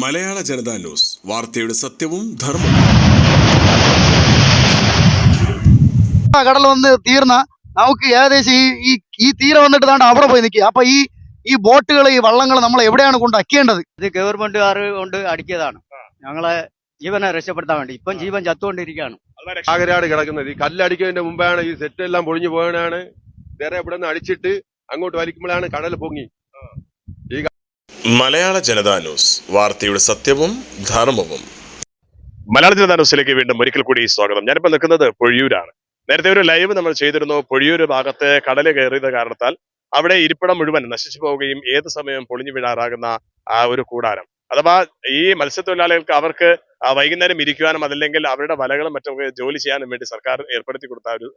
മലയാള Janata news. വാർത്തയുടെ സത്യവും ധർമ്മവും. കടൽ വന്ന് തീർന്ന നമുക്ക് ഏകദേശം ഈ ഈ ഈ തീര വന്നിട്ട് താണ്ട് അവിടെ പോയി നിൽക്കുക അപ്പൊ ഈ ഈ ബോട്ടുകൾ ഈ വള്ളങ്ങൾ നമ്മൾ എവിടെയാണ് കൊണ്ട് അക്കേണ്ടത് ഇത് ഗവൺമെന്റുകാർ കൊണ്ട് അടിക്കിയതാണ്. ഞങ്ങളെ ജീവനെ രക്ഷപ്പെടുത്താൻ വേണ്ടി. ഇപ്പം ജീവൻ ചത്തുകൊണ്ടിരിക്കുകയാണ്. ആകരാട് കിടക്കുന്നത് ഈ കല്ലടിക്കുന്നതിന്റെ മുമ്പാണ് ഈ സെറ്റ് എല്ലാം പൊളിഞ്ഞു പോയതാണ് വേറെ ഇവിടെ നിന്ന് അടിച്ചിട്ട് അങ്ങോട്ട് വലിക്കുമ്പോഴാണ് കടൽ പൊങ്ങി. മലയാള ജനതാ ന്യൂസ് വാർത്തയുടെ സത്യവും ധർമ്മവും. മലയാള ജനതാ ന്യൂസിലേക്ക് വീണ്ടും ഒരിക്കൽ കൂടി സ്വാഗതം. ഞാനിപ്പോ നിൽക്കുന്നത് പൊഴിയൂരാണ്. നേരത്തെ ഒരു ലൈവ് നമ്മൾ ചെയ്തിരുന്നു. പൊഴിയൂർ ഭാഗത്തെ കടൽ കയറിയത് കാരണത്താൽ അവിടെ ഇരിപ്പിടം മുഴുവൻ നശിച്ചു പോവുകയും ഏത് സമയവും പൊളിഞ്ഞു വീഴാറാകുന്ന ആ ഒരു കൂടാരം. അഥവാ ഈ മത്സ്യത്തൊഴിലാളികൾക്ക് അവർക്ക് വൈകുന്നേരം ഇരിക്കുവാനും അതല്ലെങ്കിൽ അവരുടെ വലകളും മറ്റൊക്കെ ജോലി ചെയ്യാനും വേണ്ടി സർക്കാർ ഏർപ്പെടുത്തി കൊടുത്ത ഒരു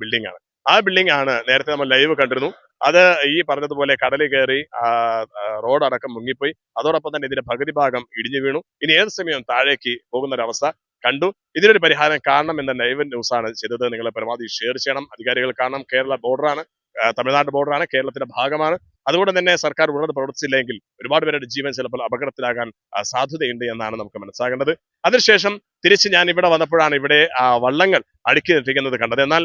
ബിൽഡിംഗ് ആണ്. ആ ബിൽഡിംഗ് ആണ് നേരത്തെ നമ്മൾ ലൈവ് കണ്ടിരുന്നു. അത് ഈ പറഞ്ഞതുപോലെ കടലിൽ കയറി ആ, ആ, റോഡ് അടക്കം മുങ്ങിപ്പോയി. അതോടൊപ്പം തന്നെ ഇതിന്റെ പകുതി ഭാഗം ഇടിഞ്ഞു വീണു. ഇനി ഏത് സമയവും താഴേക്ക് പോകുന്ന ഒരു അവസ്ഥ കണ്ടു. ഇതിനൊരു പരിഹാരം കാണണം എന്ന ലൈവ് ന്യൂസ് ആണ് ചെയ്തത്. നിങ്ങളെ പരമാവധി ഷെയർ ചെയ്യണം. അധികാരികൾ കാണണം. കേരള ബോർഡറാണ്. തമിഴ്നാട് ബോർഡറാണ് കേരളത്തിന്റെ ഭാഗമാണ്. അതുകൊണ്ട് തന്നെ സർക്കാർ ഉള്ളത് പ്രവർത്തിച്ചില്ലെങ്കിൽ ഒരുപാട് പേരുടെ ജീവൻ ചിലപ്പോൾ അപകടത്തിലാകാൻ സാധ്യതയുണ്ട് എന്നാണ് നമുക്ക് മനസ്സിലാകേണ്ടത്. അതിനുശേഷം തിരിച്ച് ഞാൻ ഇവിടെ വന്നപ്പോഴാണ് ഇവിടെ വള്ളങ്ങൾ അടുക്കി നിർത്തിക്കുന്നത് കണ്ടത്. എന്നാൽ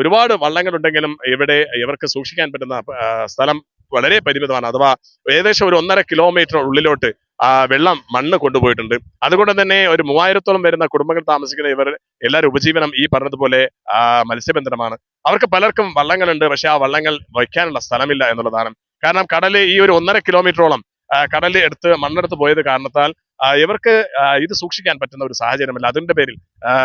ഒരുപാട് വള്ളങ്ങൾ ഉണ്ടെങ്കിലും ഇവിടെ ഇവർക്ക് സൂക്ഷിക്കാൻ പറ്റുന്ന സ്ഥലം വളരെ പരിമിതമാണ്. അഥവാ ഏകദേശം ഒരു ഒന്നര കിലോമീറ്റർ ഉള്ളിലോട്ട് വെള്ളം മണ്ണ് കൊണ്ടുപോയിട്ടുണ്ട്. അതുകൊണ്ട് തന്നെ ഒരു മൂവായിരത്തോളം വരുന്ന കുടുംബങ്ങൾ താമസിക്കുന്ന ഇവർ എല്ലാവരും ഉപജീവനം ഈ പറഞ്ഞതുപോലെ മത്സ്യബന്ധനമാണ്. അവർക്ക് പലർക്കും വള്ളങ്ങളുണ്ട് പക്ഷെ ആ വള്ളങ്ങൾ വയ്ക്കാനുള്ള സ്ഥലമില്ല എന്നുള്ളതാണ്. കാരണം കടൽ ഈ ഒരു ഒന്നര കിലോമീറ്ററോളം കടൽ എടുത്ത് മണ്ണെടുത്ത് പോയത് കാരണത്താൽ ഇവർക്ക് ഇത് സൂക്ഷിക്കാൻ പറ്റുന്ന ഒരു സാഹചര്യമല്ല. അതിന്റെ പേരിൽ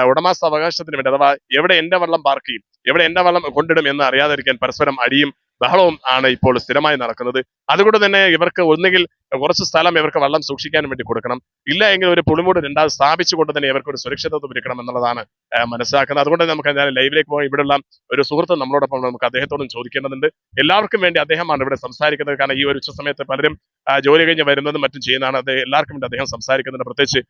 ഉടമാസ്ഥ ഉടമസ്ഥ അവകാശത്തിന് വേണ്ടി അഥവാ എവിടെ എന്റെ വള്ളം പാർക്ക് ചെയ്യും എവിടെ എന്റെ വള്ളം കൊണ്ടിടും എന്ന് അറിയാതിരിക്കാൻ പരസ്പരം അടിയും ബഹളവും ആണ് ഇപ്പോൾ സ്ഥിരമായി നടക്കുന്നത്. അതുകൊണ്ട് തന്നെ ഇവർക്ക് ഒന്നുകിൽ കുറച്ച് സ്ഥലം ഇവർക്ക് വെള്ളം സൂക്ഷിക്കാൻ വേണ്ടി കൊടുക്കണം. ഇല്ല എങ്കിൽ ഒരു പുളിമൂട് രണ്ടാമത് സ്ഥാപിച്ചുകൊണ്ട് തന്നെ ഇവർക്ക് ഒരു സുരക്ഷിതത്വം ഒരുക്കണം എന്നുള്ളതാണ് മനസ്സിലാക്കുന്നത്. അതുകൊണ്ട് നമുക്ക് ഞാൻ ലൈവിലേക്ക് പോകാം. ഇവിടെയുള്ള ഒരു സുഹൃത്ത് നമ്മളോടൊപ്പം. നമുക്ക് അദ്ദേഹത്തോടും ചോദിക്കേണ്ടതുണ്ട്. എല്ലാവർക്കും വേണ്ടി അദ്ദേഹമാണ് ഇവിടെ സംസാരിക്കുന്നത്. കാരണം ഈ ഒരു ഉച്ച സമയത്ത് പലരും ജോലി കഴിഞ്ഞ് വരുന്നതും മറ്റും ചെയ്യുന്നതാണ് അദ്ദേഹം എല്ലാവർക്കും വേണ്ടി അദ്ദേഹം സംസാരിക്കുന്നുണ്ട് പ്രത്യേകിച്ച്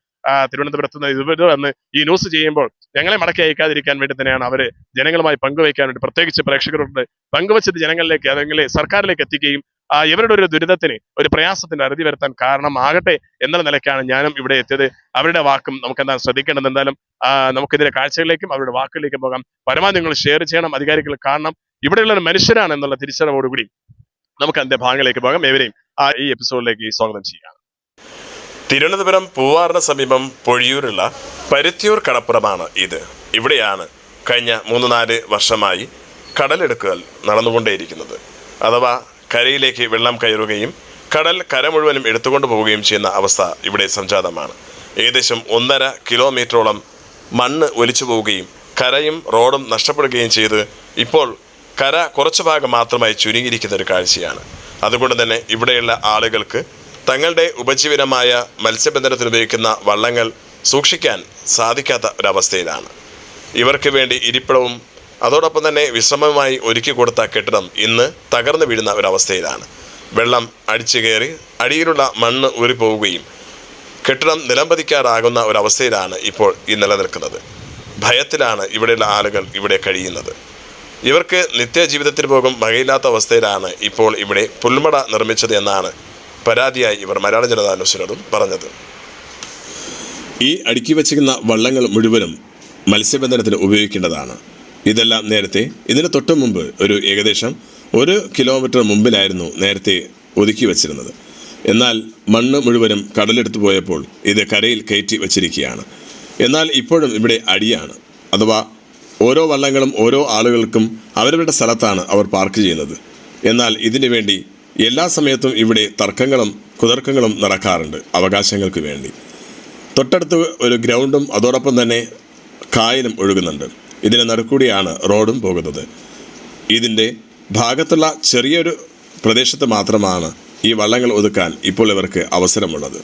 തിരുവനന്തപുരത്ത് നിന്ന് ഇവർ വന്ന് ഈ ന്യൂസ് ചെയ്യുമ്പോൾ ഞങ്ങളെ മടക്കി അയക്കാതിരിക്കാൻ വേണ്ടി തന്നെയാണ് അവർ ജനങ്ങളുമായി പങ്കുവയ്ക്കാൻ വേണ്ടി പ്രത്യേകിച്ച് പ്രേക്ഷകരോട് പങ്കുവച്ചത് ജനങ്ങളിലേക്ക് അല്ലെങ്കിൽ സർക്കാരിലേക്ക് എത്തിക്കുകയും ഇവരുടെ ഒരു ദുരിതത്തിന് ഒരു പ്രയാസത്തിന് അറുതി വരുത്താൻ കാരണമാകട്ടെ എന്നുള്ള നിലയ്ക്കാണ് ഞാനും ഇവിടെ എത്തിയത്. അവരുടെ വാക്കും നമുക്ക് എന്താണ് ശ്രദ്ധിക്കേണ്ടത്? എന്തായാലും ആ, നമുക്കിതിലെ കാഴ്ചകളിലേക്കും അവരുടെ വാക്കുകളിലേക്കും പോകാം. പരമാവധി നിങ്ങൾ ഷെയർ ചെയ്യണം അധികാരികൾ കാണണം. ഇവിടെയുള്ള ഒരു മനുഷ്യരാണ് എന്നുള്ള തിരിച്ചറിവോടുകൂടി നമുക്ക് അതിന്റെ ഭാഗങ്ങളിലേക്ക് പോകാം. ഏവരെയും ആ ഈ എപ്പിസോഡിലേക്ക് സ്വാഗതം ചെയ്യാം തിരുവനന്തപുരം പൂവാറിന് സമീപം പൊഴിയൂരുള്ള പരുത്തിയൂർ കടപ്പുറമാണ് ഇത്. ഇവിടെയാണ് കഴിഞ്ഞ മൂന്ന് നാല് വർഷമായി കടലെടുക്കൽ നടന്നുകൊണ്ടേയിരിക്കുന്നത്. അഥവാ കരയിലേക്ക് വെള്ളം കയറുകയും കടൽ കര മുഴുവനും എടുത്തുകൊണ്ട് പോവുകയും ചെയ്യുന്ന അവസ്ഥ ഇവിടെ സംജാതമാണ്. ഏകദേശം ഒന്നര കിലോമീറ്ററോളം മണ്ണ് ഒലിച്ചു പോവുകയും കരയും റോഡും നഷ്ടപ്പെടുകയും ചെയ്ത് ഇപ്പോൾ കര കുറച്ച് ഭാഗം മാത്രമായി ചുരുങ്ങിയിരിക്കുന്ന ഒരു കാഴ്ചയാണ്. അതുകൊണ്ട് തന്നെ ഇവിടെയുള്ള ആളുകൾക്ക് തങ്ങളുടെ ഉപജീവനമായ മത്സ്യബന്ധനത്തിന് ഉപയോഗിക്കുന്ന വള്ളങ്ങൾ സൂക്ഷിക്കാൻ സാധിക്കാത്ത ഒരവസ്ഥയിലാണ്. ഇവർക്ക് വേണ്ടി ഇരിപ്പിടവും അതോടൊപ്പം തന്നെ വിശ്രമമായി ഒരുക്കി കൊടുത്ത കെട്ടിടം ഇന്ന് തകർന്നു വീഴുന്ന ഒരവസ്ഥയിലാണ്. വെള്ളം അടിച്ചു കയറി അടിയിലുള്ള മണ്ണ് ഊറിപ്പോവുകയും കെട്ടിടം നിലംപതിക്കാറാകുന്ന ഒരവസ്ഥയിലാണ് ഇപ്പോൾ ഈ നിലനിൽക്കുന്നത്. ഭയത്തിലാണ് ഇവിടെയുള്ള ആളുകൾ ഇവിടെ കഴിയുന്നത്. ഇവർക്ക് നിത്യജീവിതത്തിന് പോകും വകയില്ലാത്ത അവസ്ഥയിലാണ് ഇപ്പോൾ ഇവിടെ പുൽമട നിർമ്മിച്ചത് എന്നാണ് പരാതിയായി ഇവർ മലയാള ജനതാ ന്യൂസിനോടും പറഞ്ഞത്. ഈ അടുക്കി വച്ചിരിക്കുന്ന വള്ളങ്ങൾ മുഴുവനും മത്സ്യബന്ധനത്തിന് ഉപയോഗിക്കേണ്ടതാണ്. ഇതെല്ലാം നേരത്തെ ഇതിന് തൊട്ട് മുമ്പ് ഒരു ഏകദേശം ഒരു കിലോമീറ്റർ മുമ്പിലായിരുന്നു നേരത്തെ ഒതുക്കി വച്ചിരുന്നത്. എന്നാൽ മണ്ണ് മുഴുവനും കടലെടുത്തു പോയപ്പോൾ ഇത് കരയിൽ കയറ്റി വച്ചിരിക്കുകയാണ്. എന്നാൽ ഇപ്പോഴും ഇവിടെ അടിയാണ്. അഥവാ ഓരോ വള്ളങ്ങളും ഓരോ ആളുകൾക്കും അവരവരുടെ സ്ഥലത്താണ് അവർ പാർക്ക് ചെയ്യുന്നത്. എന്നാൽ ഇതിനു വേണ്ടി എല്ലാ സമയത്തും ഇവിടെ തർക്കങ്ങളും കുതർക്കങ്ങളും നടക്കാറുണ്ട് അവകാശങ്ങൾക്ക് വേണ്ടി. തൊട്ടടുത്ത് ഒരു ഗ്രൗണ്ടും അതോടൊപ്പം തന്നെ കായലും ഒഴുകുന്നുണ്ട്. ഇതിന് നടുക്കൂടിയാണ് റോഡും പോകുന്നത്. ഇതിന്റെ ഭാഗത്തുള്ള ചെറിയൊരു പ്രദേശത്ത് മാത്രമാണ് ഈ വള്ളങ്ങൾ ഒതുക്കാൻ ഇപ്പോൾ ഇവർക്ക് അവസരമുള്ളത്.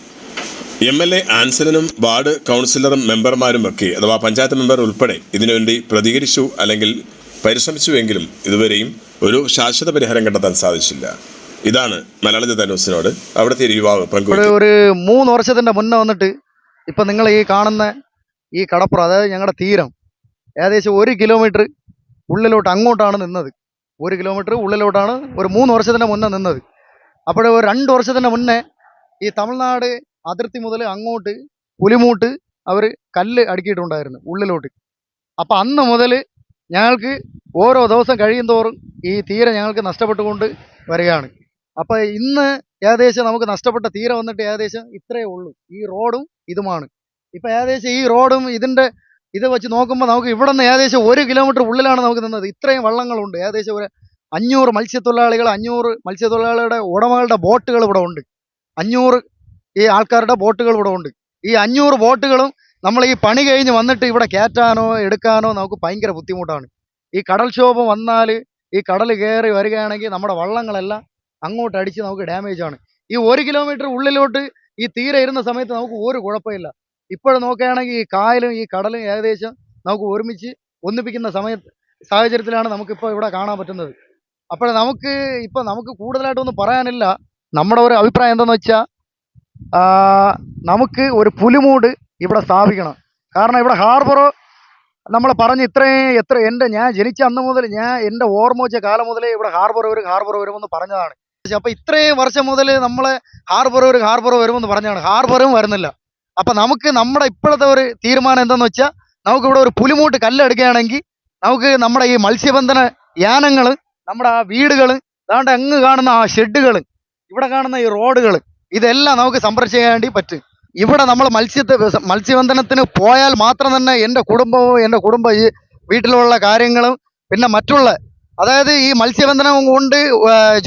എം എൽ എ ആൻസലനും വാർഡ് കൗൺസിലറും മെമ്പർമാരും ഒക്കെ അഥവാ പഞ്ചായത്ത് മെമ്പർ ഉൾപ്പെടെ ഇതിനുവേണ്ടി പ്രതികരിച്ചു അല്ലെങ്കിൽ പരിശ്രമിച്ചുവെങ്കിലും ഇതുവരെയും ഒരു ശാശ്വത പരിഹാരം കണ്ടെത്താൻ സാധിച്ചില്ല. ഇതാണ് മലയാള ജനതാ ന്യൂസിനോട് അവിടുത്തെ യുവാവ് ഒരു മൂന്ന് വർഷത്തിന്റെ മുന്നേ വന്നിട്ട് ഇപ്പൊ നിങ്ങൾ ഈ കാണുന്ന ഈ കടപ്പുറം അതായത് ഞങ്ങളുടെ തീരം ഏകദേശം ഒരു കിലോമീറ്റർ ഉള്ളിലോട്ട് അങ്ങോട്ടാണ് നിന്നത്. ഒരു കിലോമീറ്റർ ഉള്ളിലോട്ടാണ് ഒരു മൂന്ന് വർഷത്തിന് മുന്നേ നിന്നത്. അപ്പോൾ ഒരു രണ്ട് വർഷത്തിന് മുന്നേ ഈ തമിഴ്നാട് അതിർത്തി മുതൽ അങ്ങോട്ട് പുലിമൂട്ട് അവർ കല്ല് അടുക്കിയിട്ടുണ്ടായിരുന്നു ഉള്ളിലോട്ട്. അപ്പം അന്ന് മുതൽ ഞങ്ങൾക്ക് ഓരോ ദിവസം കഴിയും തോറും ഈ തീര ഞങ്ങൾക്ക് നഷ്ടപ്പെട്ടുകൊണ്ട് വരികയാണ്. അപ്പോൾ ഇന്ന് ഏകദേശം നമുക്ക് നഷ്ടപ്പെട്ട തീര വന്നിട്ട് ഏകദേശം ഇത്രയേ ഉള്ളൂ. ഈ റോഡും ഇതുമാണ്. ഇപ്പം ഏകദേശം ഈ റോഡും ഇതിന്റെ ഇത് വെച്ച് നോക്കുമ്പോൾ നമുക്ക് ഇവിടെ നിന്ന് ഏകദേശം ഒരു കിലോമീറ്റർ ഉള്ളിലാണ് നമുക്ക് നിന്നത്. ഇത്രയും വള്ളങ്ങളുണ്ട്. ഏകദേശം ഒരു അഞ്ഞൂറ് മത്സ്യത്തൊഴിലാളികൾ അഞ്ഞൂറ് മത്സ്യത്തൊഴിലാളികളുടെ ഉടമകളുടെ ബോട്ടുകൾ ഇവിടെ ഉണ്ട്. അഞ്ഞൂറ് ഈ ആൾക്കാരുടെ ബോട്ടുകൾ ഇവിടെ ഉണ്ട്. ഈ അഞ്ഞൂറ് ബോട്ടുകളും നമ്മൾ ഈ പണി കഴിഞ്ഞ് വന്നിട്ട് ഇവിടെ കയറ്റാനോ എടുക്കാനോ നമുക്ക് ഭയങ്കര ബുദ്ധിമുട്ടാണ്. ഈ കടൽക്ഷോഭം വന്നാൽ ഈ കടൽ കയറി വരികയാണെങ്കിൽ നമ്മുടെ വള്ളങ്ങളെല്ലാം അങ്ങോട്ട് അടിച്ച് നമുക്ക് ഡാമേജ് ആണ്. ഈ ഒരു കിലോമീറ്റർ ഉള്ളിലോട്ട് ഈ തീരെ ഇരുന്ന സമയത്ത് നമുക്ക് ഒരു കുഴപ്പമില്ല. ഇപ്പോഴും നോക്കുകയാണെങ്കിൽ ഈ കായലും ഈ കടലും ഏകദേശം നമുക്ക് ഒരുമിച്ച് ഒന്നിപ്പിക്കുന്ന സമയ സാഹചര്യത്തിലാണ് നമുക്കിപ്പോൾ ഇവിടെ കാണാൻ പറ്റുന്നത്. അപ്പോൾ നമുക്ക് ഇപ്പോൾ നമുക്ക് കൂടുതലായിട്ടൊന്നും പറയാനില്ല. നമ്മുടെ ഒരു അഭിപ്രായം എന്താണെന്ന് വെച്ചാൽ നമുക്ക് ഒരു പുലിമൂട് ഇവിടെ സ്ഥാപിക്കണം. കാരണം ഇവിടെ ഹാർബർ നമ്മൾ പറഞ്ഞ് ഇത്രയും എത്ര എന്റെ ഞാൻ ജനിച്ച അന്ന് മുതൽ ഞാൻ എന്റെ ഓർമ്മ വെച്ച കാലം മുതലേ ഇവിടെ ഹാർബർ വരും ഹാർബർ വരുമെന്ന് പറഞ്ഞതാണ്. അപ്പോൾ ഇത്രയും വർഷം മുതൽ നമ്മളെ ഹാർബർ വരും ഹാർബർ വരുമെന്ന് പറഞ്ഞാണ് ഹാർബറും വരുന്നില്ല. അപ്പം നമുക്ക് നമ്മുടെ ഇപ്പോഴത്തെ ഒരു തീരുമാനം എന്താണെന്ന് വെച്ചാൽ നമുക്ക് ഇവിടെ ഒരു പുലിമൂട്ട് കല്ലെടുക്കുകയാണെങ്കിൽ നമുക്ക് നമ്മുടെ ഈ മത്സ്യബന്ധന യാനങ്ങൾ നമ്മുടെ ആ വീടുകൾ അതാണ്ട് അങ്ങ് കാണുന്ന ആ ഷെഡുകൾ ഇവിടെ കാണുന്ന ഈ റോഡുകൾ ഇതെല്ലാം നമുക്ക് സംരക്ഷിക്കാൻ വേണ്ടി പറ്റും. ഇവിടെ നമ്മൾ മത്സ്യത്തെ മത്സ്യബന്ധനത്തിന് പോയാൽ മാത്രം തന്നെ എന്റെ കുടുംബവും എന്റെ കുടുംബ ഈ വീട്ടിലുള്ള കാര്യങ്ങളും പിന്നെ മറ്റുള്ള അതായത് ഈ മത്സ്യബന്ധനം കൊണ്ട്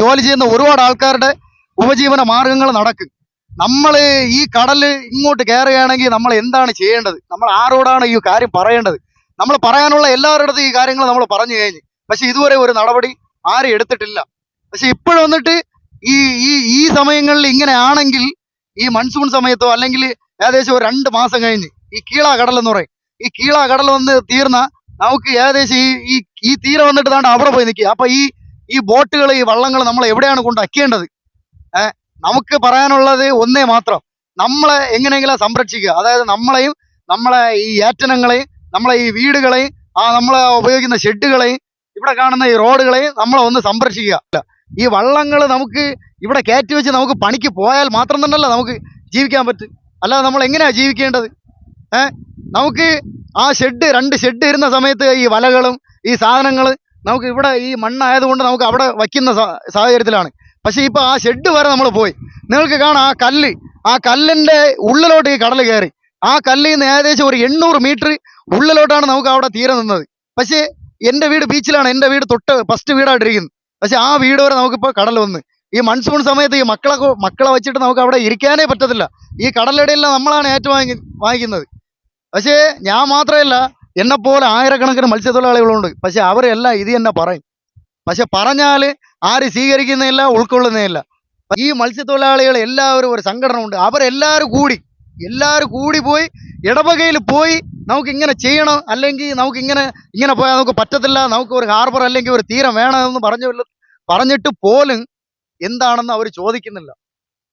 ജോലി ചെയ്യുന്ന ഒരുപാട് ആൾക്കാരുടെ ഉപജീവന മാർഗങ്ങൾ നടക്കും. നമ്മൾ ഈ കടൽ ഇങ്ങോട്ട് കയറുകയാണെങ്കിൽ നമ്മൾ എന്താണ് ചെയ്യേണ്ടത്? നമ്മൾ ആരോടാണ് ഈ കാര്യം പറയേണ്ടത്? നമ്മൾ പറയാനുള്ള എല്ലാവരുടെ ഈ കാര്യങ്ങൾ നമ്മൾ പറഞ്ഞു കഴിഞ്ഞു. പക്ഷെ ഇതുവരെ ഒരു നടപടി ആരും എടുത്തിട്ടില്ല. പക്ഷെ ഇപ്പോഴും വന്നിട്ട് ഈ ഈ ഈ സമയങ്ങളിൽ ഇങ്ങനെ ആണെങ്കിൽ ഈ മൺസൂൺ സമയത്തോ അല്ലെങ്കിൽ ഏകദേശം ഒരു രണ്ട് മാസം കഴിഞ്ഞ് ഈ കീളാ കടൽ എന്ന് പറയും. ഈ കീളാ കടൽ വന്ന് തീർന്ന നമുക്ക് ഏകദേശം ഈ ഈ ഈ തീരെ വന്നിട്ട് താണ്ട് അവിടെ പോയി നിൽക്കുക. അപ്പൊ ഈ ഈ ബോട്ടുകൾ ഈ വള്ളങ്ങൾ നമ്മൾ എവിടെയാണ് കൊണ്ടാക്കേണ്ടത് ഏഹ് നമുക്ക് പറയാനുള്ളത് ഒന്നേ മാത്രം. നമ്മളെ എങ്ങനെയെങ്കിലും സംരക്ഷിക്കുക. അതായത് നമ്മളെയും നമ്മളെ ഈ ഏറ്റനങ്ങളെയും നമ്മളെ ഈ വീടുകളെയും ആ നമ്മളെ ഉപയോഗിക്കുന്ന ഷെഡുകളെയും ഇവിടെ കാണുന്ന ഈ റോഡുകളെയും നമ്മളെ ഒന്ന് സംരക്ഷിക്കുക. ഈ വള്ളങ്ങൾ നമുക്ക് ഇവിടെ കയറ്റി വെച്ച് നമുക്ക് പണിക്ക് പോയാൽ മാത്രം തന്നെയല്ല നമുക്ക് ജീവിക്കാൻ പറ്റും. അല്ലാതെ നമ്മൾ എങ്ങനെയാണ് ജീവിക്കേണ്ടത്? ഏ? നമുക്ക് ആ ഷെഡ് രണ്ട് ഷെഡ് ഇരുന്ന സമയത്ത് ഈ വലകളും ഈ സാധനങ്ങൾ നമുക്ക് ഇവിടെ ഈ മണ്ണായതുകൊണ്ട് നമുക്ക് അവിടെ വയ്ക്കുന്ന സാഹചര്യത്തിലാണ്. പക്ഷേ ഇപ്പോൾ ആ ഷെഡ് വരെ നമ്മൾ പോയി. നിങ്ങൾക്ക് കാണാം ആ കല്ല്. ആ കല്ലിന്റെ ഉള്ളിലോട്ട് ഈ കടൽ കയറി. ആ കല്ലിൽ നിന്ന് ഏകദേശം ഒരു എണ്ണൂറ് മീറ്റർ ഉള്ളിലോട്ടാണ് നമുക്ക് അവിടെ തീരെ നിന്നത്. പക്ഷേ എന്റെ വീട് ബീച്ചിലാണ് എന്റെ വീട് തൊട്ട് ഫസ്റ്റ് വീടായിട്ടിരിക്കുന്നത് പക്ഷേ ആ വീട് വരെ നമുക്കിപ്പോൾ കടൽ വന്ന്. ഈ മൺസൂൺ സമയത്ത് ഈ മക്കളെ മക്കളെ വെച്ചിട്ട് നമുക്ക് അവിടെ ഇരിക്കാനേ പറ്റത്തില്ല. ഈ കടലിടയിലെല്ലാം നമ്മളാണ് ഏറ്റവും വാങ്ങി വാങ്ങിക്കുന്നത്. പക്ഷേ ഞാൻ മാത്രമല്ല എന്നെപ്പോലെ ആയിരക്കണക്കിന് മത്സ്യത്തൊഴിലാളികളുണ്ട്. പക്ഷേ അവരെല്ലാം ഇത് തന്നെ പറയും. പക്ഷെ പറഞ്ഞാൽ ആര് സ്വീകരിക്കുന്നില്ല ഉൾക്കൊള്ളുന്നില്ല ഈ മത്സ്യത്തൊഴിലാളികൾ എല്ലാവരും ഒരു സംഘടന ഉണ്ട് അവരെല്ലാവരും കൂടി എല്ലാവരും കൂടി പോയി ഇടവകയിൽ പോയി നമുക്ക് ഇങ്ങനെ ചെയ്യണം അല്ലെങ്കിൽ നമുക്ക് ഇങ്ങനെ ഇങ്ങനെ പോയാൽ നമുക്ക് പറ്റത്തില്ല നമുക്ക് ഒരു ഹാർബർ അല്ലെങ്കിൽ ഒരു തീരം വേണമെന്ന് പറഞ്ഞു പറഞ്ഞിട്ട് പോലും എന്താണെന്ന് അവർ ചോദിക്കുന്നില്ല.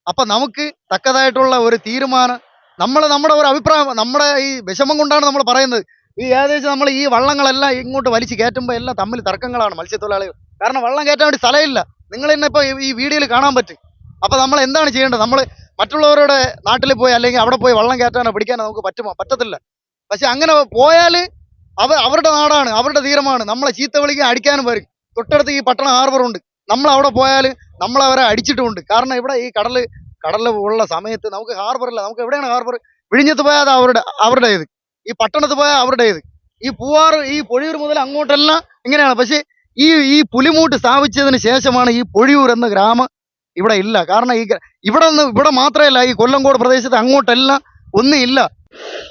അപ്പം നമുക്ക് തക്കതായിട്ടുള്ള ഒരു തീരുമാനം നമ്മൾ നമ്മുടെ ഒരു അഭിപ്രായം നമ്മുടെ ഈ വിഷമം കൊണ്ടാണ് നമ്മൾ പറയുന്നത്. ഈ ഏകദേശം നമ്മൾ ഈ വള്ളങ്ങളെല്ലാം ഇങ്ങോട്ട് വലിച്ചു കയറ്റുമ്പോൾ എല്ലാം തമ്മിൽ തർക്കങ്ങളാണ് മത്സ്യത്തൊഴിലാളികൾ. കാരണം വള്ളം കയറ്റാൻ വേണ്ടി സ്ഥലമില്ല. നിങ്ങൾ തന്നെ ഇപ്പോൾ ഈ വീഡിയോയിൽ കാണാൻ പറ്റും. അപ്പോൾ നമ്മൾ എന്താണ് ചെയ്യേണ്ടത്? നമ്മൾ മറ്റുള്ളവരുടെ നാട്ടിൽ പോയി അല്ലെങ്കിൽ അവിടെ പോയി വള്ളം കയറ്റാനോ പിടിക്കാനോ നമുക്ക് പറ്റുമോ? പറ്റത്തില്ല. പക്ഷെ അങ്ങനെ പോയാൽ അവർ അവരുടെ നാടാണ് അവരുടെ തീരമാണ്. നമ്മളെ ചീത്ത വിളിക്കാൻ അടിക്കാനും വരും. തൊട്ടടുത്ത് ഈ പട്ടണം ഹാർബർ ഉണ്ട്. നമ്മൾ അവിടെ പോയാൽ നമ്മളവരെ അടിച്ചിട്ടുമുണ്ട്. കാരണം ഇവിടെ ഈ കടൽ കടലിൽ ഉള്ള സമയത്ത് നമുക്ക് ഹാർബറില്ല നമുക്ക് എവിടെയാണ് ഹാർബർ? വിഴിഞ്ഞത്ത് പോയാൽ അത് അവരുടെ അവരുടേത് ഈ പട്ടണത്ത് പോയാൽ ഇത് ഈ പൂവാറ് ഈ പൊഴിയൂർ മുതൽ അങ്ങോട്ടെല്ലാം ഇങ്ങനെയാണ്. പക്ഷേ ഈ ഈ പുലിമൂട്ട് സ്ഥാപിച്ചതിന് ശേഷമാണ് ഈ പൊഴിയൂർ എന്ന ഗ്രാമം ഇവിടെ ഇല്ല. കാരണം ഈ ഇവിടെ നിന്ന് ഇവിടെ മാത്രമല്ല ഈ കൊല്ലങ്കോട് പ്രദേശത്ത് അങ്ങോട്ടെല്ലാം ഒന്നുമില്ല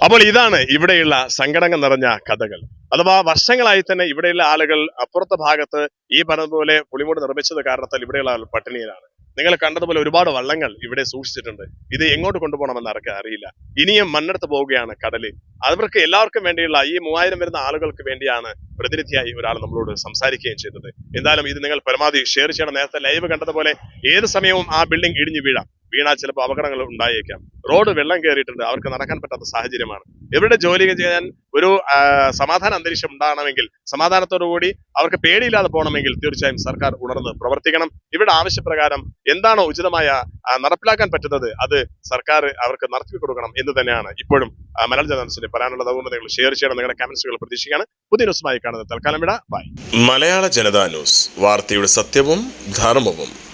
അപ്പോൾ ഇതാണ് ഇവിടെയുള്ള സങ്കടങ്ങൾ നിറഞ്ഞ കഥകൾ. അഥവാ വർഷങ്ങളായി തന്നെ ഇവിടെയുള്ള ആളുകൾ അപ്പുറത്തെ ഭാഗത്ത് ഈ പറഞ്ഞതുപോലെ പുളിമൂട് നിർമ്മിച്ചത് കാരണത്താൽ ഇവിടെയുള്ള പട്ടിണിയിലാണ്. നിങ്ങൾ കണ്ടതുപോലെ ഒരുപാട് വള്ളങ്ങൾ ഇവിടെ സൂക്ഷിച്ചിട്ടുണ്ട്. ഇത് എങ്ങോട്ട് കൊണ്ടുപോകണമെന്ന് ആർക്ക് അറിയില്ല. ഇനിയും മണ്ണെടുത്ത് പോവുകയാണ് കടൽ. അവർക്ക് എല്ലാവർക്കും വേണ്ടിയുള്ള ഈ മൂവായിരം വരുന്ന ആളുകൾക്ക് വേണ്ടിയാണ് പ്രതിനിധിയായി ഒരാൾ നമ്മളോട് സംസാരിക്കുകയും ചെയ്തത്. എന്തായാലും ഇത് നിങ്ങൾ പരമാവധി ഷെയർ ചെയ്യണം. നേരത്തെ ലൈവ് കണ്ടതുപോലെ ഏത് സമയവും ആ ബിൽഡിംഗ് ഇടിഞ്ഞു വീഴാം. വീണാൽ ചിലപ്പോൾ അപകടങ്ങൾ ഉണ്ടായേക്കാം. റോഡ് വെള്ളം കയറിയിട്ടുണ്ട്. അവർക്ക് നടക്കാൻ പറ്റാത്ത സാഹചര്യമാണ്. ഇവരുടെ ജോലി ചെയ്യാൻ ഒരു സമാധാന അന്തരീക്ഷം ഉണ്ടാകണമെങ്കിൽ സമാധാനത്തോടുകൂടി അവർക്ക് പേടിയില്ലാതെ പോകണമെങ്കിൽ തീർച്ചയായും സർക്കാർ ഉണർന്ന് പ്രവർത്തിക്കണം. ഇവരുടെ ആവശ്യപ്രകാരം എന്താണോ ഉചിതമായ നടപ്പിലാക്കാൻ പറ്റുന്നത് അത് സർക്കാർ അവർക്ക് നടത്തി കൊടുക്കണം എന്ന് തന്നെയാണ് ഇപ്പോഴും മലയാള ജനറൽസിന് പറയാനുള്ളത്. അതുകൊണ്ട് നിങ്ങൾ ഷെയർ ചെയ്യണം. നിങ്ങളുടെ കമന്റ്സുകൾ പ്രതീക്ഷിക്കുകയാണ്. പുതിയ ന്യൂസുമായി കാണുന്നത്. തൽക്കാലം വിട. By Malayala Janata news. വാർത്തയുടെ സത്യവും ധർമ്മവും.